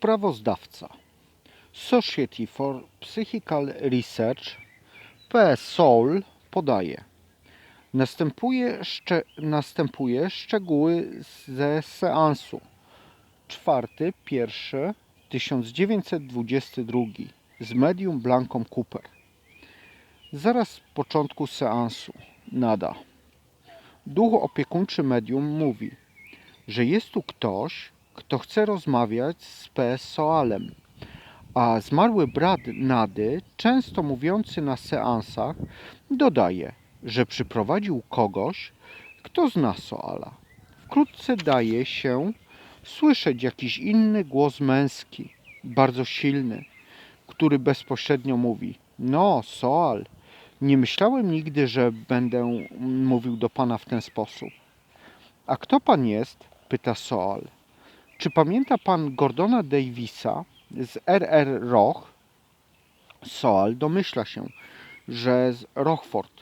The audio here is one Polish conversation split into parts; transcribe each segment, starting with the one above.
Sprawozdawca. Society for Psychical Research PSOL podaje. Następuje, szcze, następuje szczegóły ze seansu. 4, 1, 1922 z medium Blanką Cooper. Zaraz po początku seansu. Nada. Duch opiekuńczy medium mówi, że jest tu ktoś, kto chce rozmawiać z PSOL-em, a zmarły brat Nady, często mówiący na seansach, dodaje, że przyprowadził kogoś, kto zna Soala. Wkrótce daje się słyszeć jakiś inny głos męski, bardzo silny, który bezpośrednio mówi: No, Soal, nie myślałem nigdy, że będę mówił do pana w ten sposób. A kto pan jest? pyta Soal. Czy pamięta pan Gordona Davisa z R.R. Roch? Soal domyśla się, że z Rochford.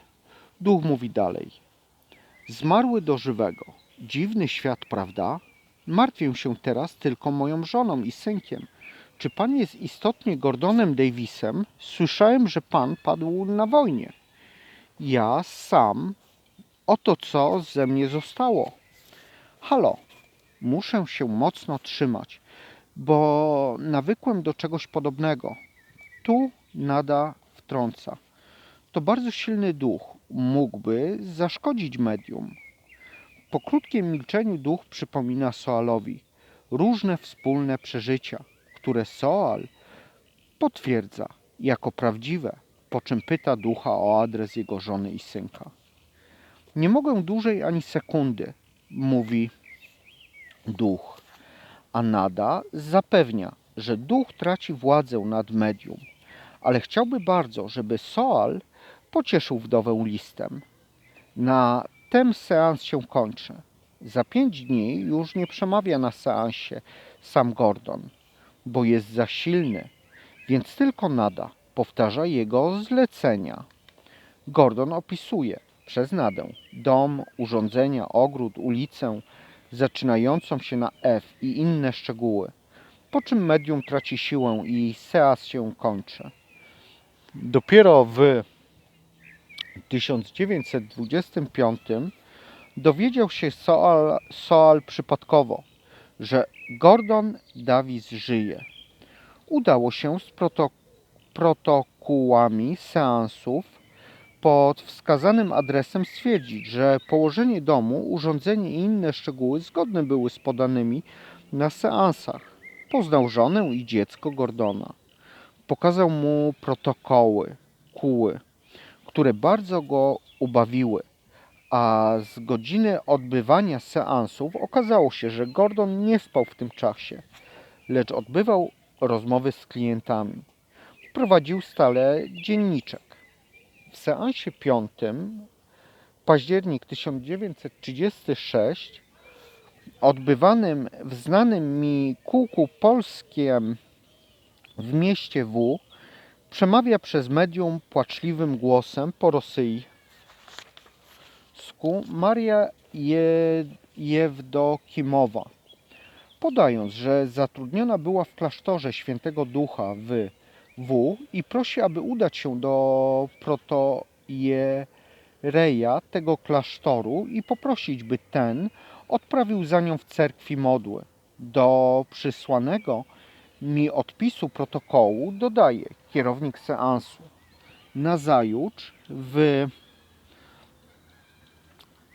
Duch mówi dalej. Zmarły do żywego. Dziwny świat, prawda? Martwię się teraz tylko moją żoną i synkiem. Czy pan jest istotnie Gordonem Davisem? Słyszałem, że pan padł na wojnie. Ja sam. Oto co ze mnie zostało. Halo, muszę się mocno trzymać, bo nawykłem do czegoś podobnego. Tu nada wtrąca. To bardzo silny duch. Mógłby zaszkodzić medium. Po krótkim milczeniu duch przypomina Soalowi różne wspólne przeżycia, które Soal potwierdza jako prawdziwe, po czym pyta ducha o adres jego żony i synka. Nie mogę dłużej ani sekundy, mówi duch, a Nada zapewnia, że duch traci władzę nad medium, ale chciałby bardzo, żeby Soal pocieszył wdowę listem. Na ten seans się kończy. Za pięć dni już nie przemawia na seansie sam Gordon, bo jest za silny, więc tylko nada powtarza jego zlecenia. Gordon opisuje przez nadę dom, urządzenia, ogród, ulicę, zaczynającą się na F i inne szczegóły, po czym medium traci siłę i seans się kończy. Dopiero w 1925 dowiedział się Soal, Soal przypadkowo, że Gordon Davis żyje. Udało się z proto, protokołami seansów pod wskazanym adresem stwierdzić, że położenie domu, urządzenie i inne szczegóły zgodne były z podanymi na seansach. Poznał żonę i dziecko Gordona. Pokazał mu protokoły, kuły, które bardzo go ubawiły. A z godziny odbywania seansów okazało się, że Gordon nie spał w tym czasie, lecz odbywał rozmowy z klientami. Prowadził stale dzienniczek. W seansie piątym, październik 1936, odbywanym w znanym mi kółku polskim w mieście W, przemawia przez medium płaczliwym głosem po rosyjsku Maria Je- Jewdokimowa, podając, że zatrudniona była w klasztorze Świętego Ducha w W i prosi, aby udać się do protojereja tego klasztoru i poprosić, by ten odprawił za nią w cerkwi modły. Do przysłanego mi odpisu protokołu dodaje kierownik seansu. Nazajutrz w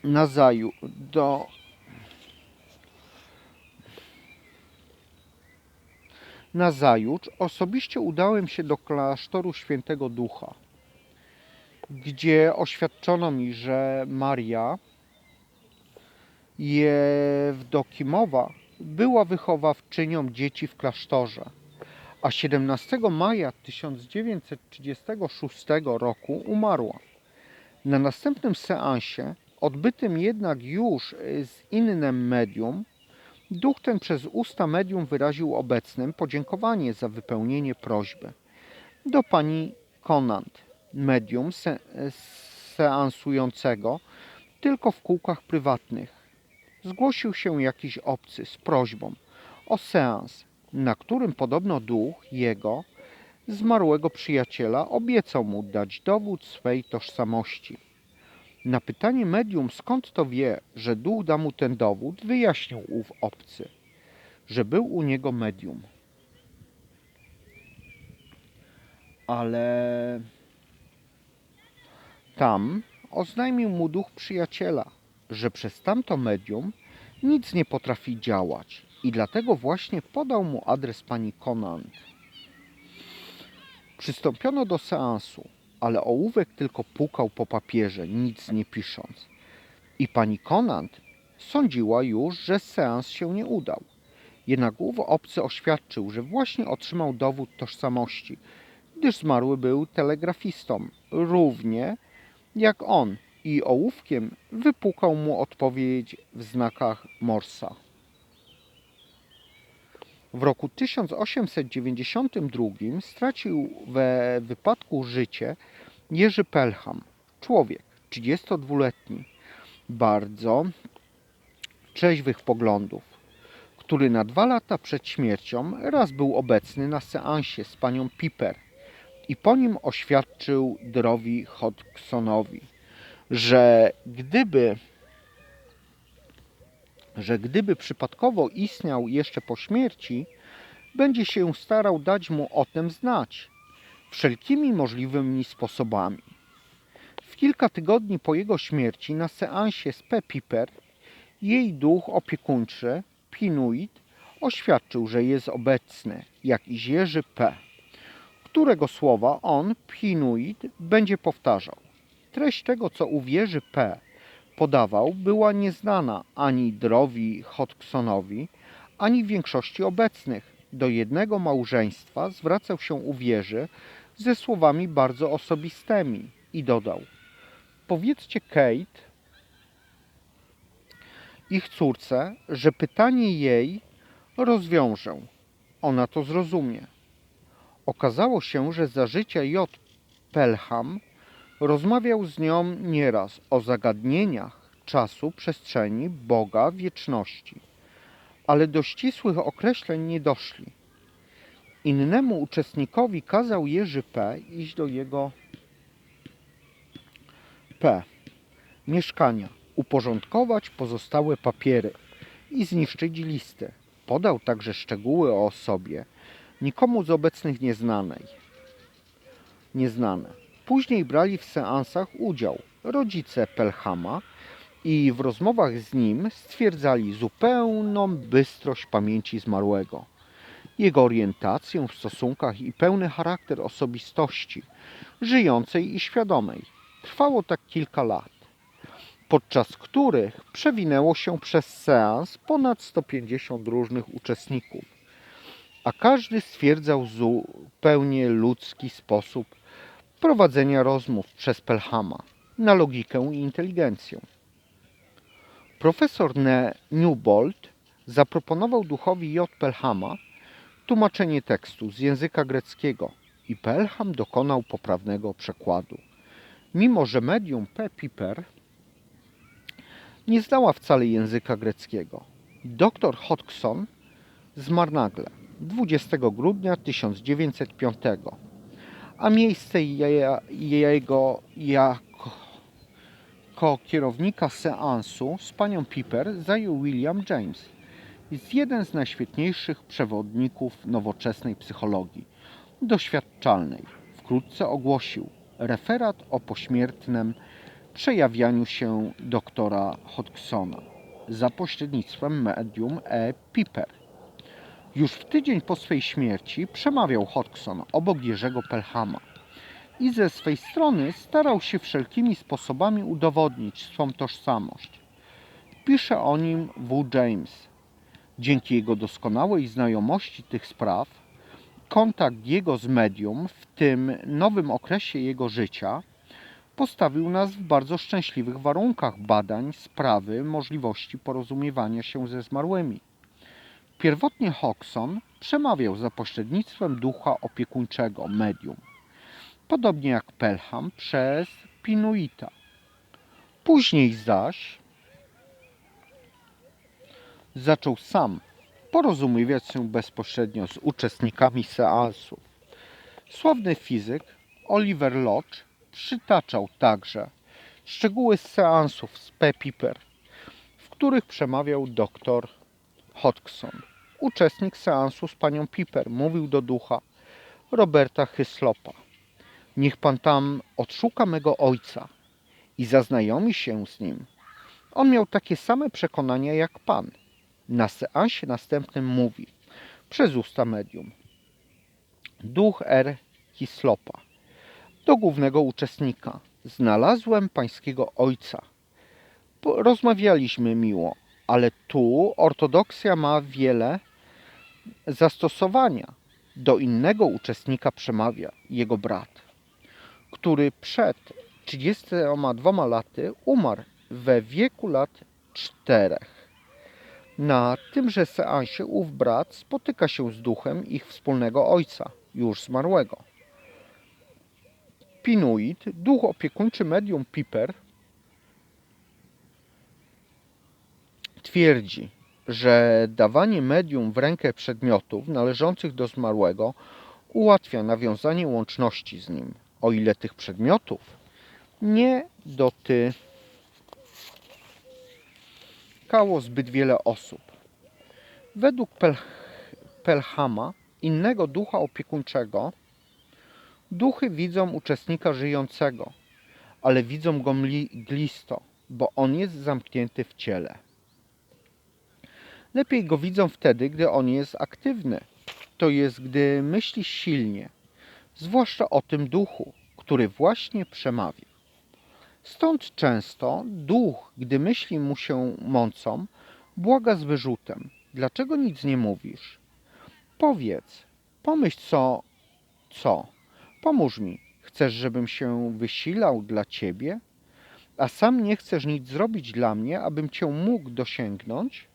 Nazaju do Nazajutrz osobiście udałem się do klasztoru Świętego Ducha, gdzie oświadczono mi, że Maria Jewdokimowa była wychowawczynią dzieci w klasztorze, a 17 maja 1936 roku umarła. Na następnym seansie, odbytym jednak już z innym medium, duch ten przez usta medium wyraził obecnym podziękowanie za wypełnienie prośby. Do pani Conant, medium se seansującego tylko w kółkach prywatnych, zgłosił się jakiś obcy z prośbą o seans na którym podobno duch jego zmarłego przyjaciela obiecał mu dać dowód swej tożsamości. Na pytanie medium, skąd to wie, że duch da mu ten dowód, wyjaśnił ów obcy, że był u niego medium. Ale tam oznajmił mu duch przyjaciela, że przez tamto medium nic nie potrafi działać i dlatego właśnie podał mu adres pani Conant. Przystąpiono do seansu, ale ołówek tylko pukał po papierze, nic nie pisząc. I pani Conant sądziła już, że seans się nie udał. Jednak ów obcy oświadczył, że właśnie otrzymał dowód tożsamości, gdyż zmarły był telegrafistą, równie jak on, i ołówkiem wypukał mu odpowiedź w znakach Morsa. W roku 1892 stracił we wypadku życie Jerzy Pelham, człowiek 32-letni, bardzo trzeźwych poglądów, który na dwa lata przed śmiercią raz był obecny na seansie z panią Piper i po nim oświadczył Drowi Hodgsonowi, że gdyby że gdyby przypadkowo istniał jeszcze po śmierci, będzie się starał dać mu o tym znać wszelkimi możliwymi sposobami. W kilka tygodni po jego śmierci na seansie z P. Piper jej duch opiekuńczy, Pinuit, oświadczył, że jest obecny, jak i Jerzy P., którego słowa on, Pinuit, będzie powtarzał. Treść tego, co uwierzy P., podawał, była nieznana ani Drowi Hodgsonowi, ani większości obecnych. Do jednego małżeństwa zwracał się uwierzy ze słowami bardzo osobistymi i dodał: Powiedzcie Kate, ich córce, że pytanie jej rozwiążę. Ona to zrozumie. Okazało się, że za życia J. Pelham rozmawiał z nią nieraz o zagadnieniach czasu, przestrzeni, Boga, wieczności, ale do ścisłych określeń nie doszli. Innemu uczestnikowi kazał Jerzy P. iść do jego P. mieszkania, uporządkować pozostałe papiery i zniszczyć listę. Podał także szczegóły o osobie, nikomu z obecnych nieznanej. Nieznane. Później brali w seansach udział rodzice Pelhama i w rozmowach z nim stwierdzali zupełną bystrość pamięci zmarłego, jego orientację w stosunkach i pełny charakter osobistości, żyjącej i świadomej. Trwało tak kilka lat, podczas których przewinęło się przez seans ponad 150 różnych uczestników, a każdy stwierdzał zupełnie ludzki sposób prowadzenia rozmów przez Pelhama na logikę i inteligencję. Profesor Ne Newbold zaproponował duchowi J. Pelhama tłumaczenie tekstu z języka greckiego i Pelham dokonał poprawnego przekładu. Mimo, że medium P. Piper nie znała wcale języka greckiego. Dr Hodgson zmarł nagle 20 grudnia 1905 a miejsce je, jego jako kierownika seansu z panią Piper zajął William James. Jest jeden z najświetniejszych przewodników nowoczesnej psychologii, doświadczalnej. Wkrótce ogłosił referat o pośmiertnym przejawianiu się doktora Hodgsona za pośrednictwem medium E. Piper. Już w tydzień po swej śmierci przemawiał Hodgson obok Jerzego Pelhama i ze swej strony starał się wszelkimi sposobami udowodnić swą tożsamość. Pisze o nim W. James. Dzięki jego doskonałej znajomości tych spraw, kontakt jego z medium w tym nowym okresie jego życia postawił nas w bardzo szczęśliwych warunkach badań sprawy możliwości porozumiewania się ze zmarłymi. Pierwotnie Hodgson przemawiał za pośrednictwem ducha opiekuńczego medium, podobnie jak Pelham przez Pinuita. Później zaś zaczął sam porozumiewać się bezpośrednio z uczestnikami seansów. Sławny fizyk Oliver Lodge przytaczał także szczegóły seansów z P. Piper, w których przemawiał dr Hodgson. Uczestnik seansu z panią Piper mówił do ducha Roberta Hyslopa. Niech pan tam odszuka mego ojca i zaznajomi się z nim. On miał takie same przekonania jak pan. Na seansie następnym mówi przez usta medium. Duch R. Hislopa. Do głównego uczestnika. Znalazłem pańskiego ojca. Rozmawialiśmy miło, ale tu ortodoksja ma wiele zastosowania. Do innego uczestnika przemawia jego brat, który przed 32 laty umarł we wieku lat czterech. Na tymże seansie ów brat spotyka się z duchem ich wspólnego ojca, już zmarłego. Pinuit, duch opiekuńczy medium Piper, twierdzi, że dawanie medium w rękę przedmiotów należących do zmarłego ułatwia nawiązanie łączności z nim, o ile tych przedmiotów nie dotykało zbyt wiele osób. Według Pel- Pelhama, innego ducha opiekuńczego, duchy widzą uczestnika żyjącego, ale widzą go mglisto, bo on jest zamknięty w ciele. Lepiej go widzą wtedy, gdy on jest aktywny, to jest, gdy myśli silnie, zwłaszcza o tym duchu, który właśnie przemawia. Stąd często duch, gdy myśli mu się mącą, błaga z wyrzutem: Dlaczego nic nie mówisz? Powiedz, pomyśl co, co? Pomóż mi. Chcesz, żebym się wysilał dla ciebie? A sam nie chcesz nic zrobić dla mnie, abym cię mógł dosięgnąć?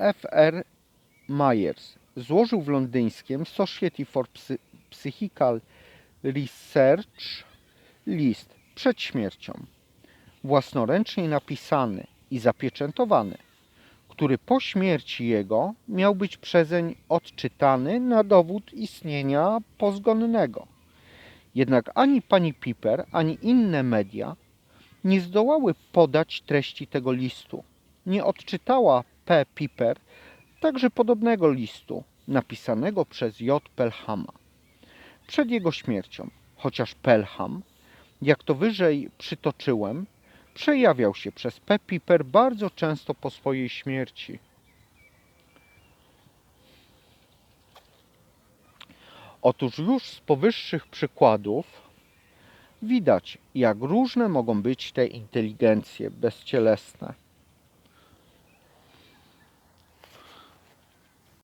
F.R. Myers złożył w londyńskim Society for Psy- Psychical Research list przed śmiercią, własnoręcznie napisany i zapieczętowany, który po śmierci jego miał być przezeń odczytany na dowód istnienia pozgonnego. Jednak ani pani Piper, ani inne media nie zdołały podać treści tego listu. Nie odczytała P. Piper także podobnego listu napisanego przez J. Pelhama przed jego śmiercią, chociaż Pelham, jak to wyżej przytoczyłem, przejawiał się przez P. Piper bardzo często po swojej śmierci. Otóż już z powyższych przykładów widać, jak różne mogą być te inteligencje bezcielesne.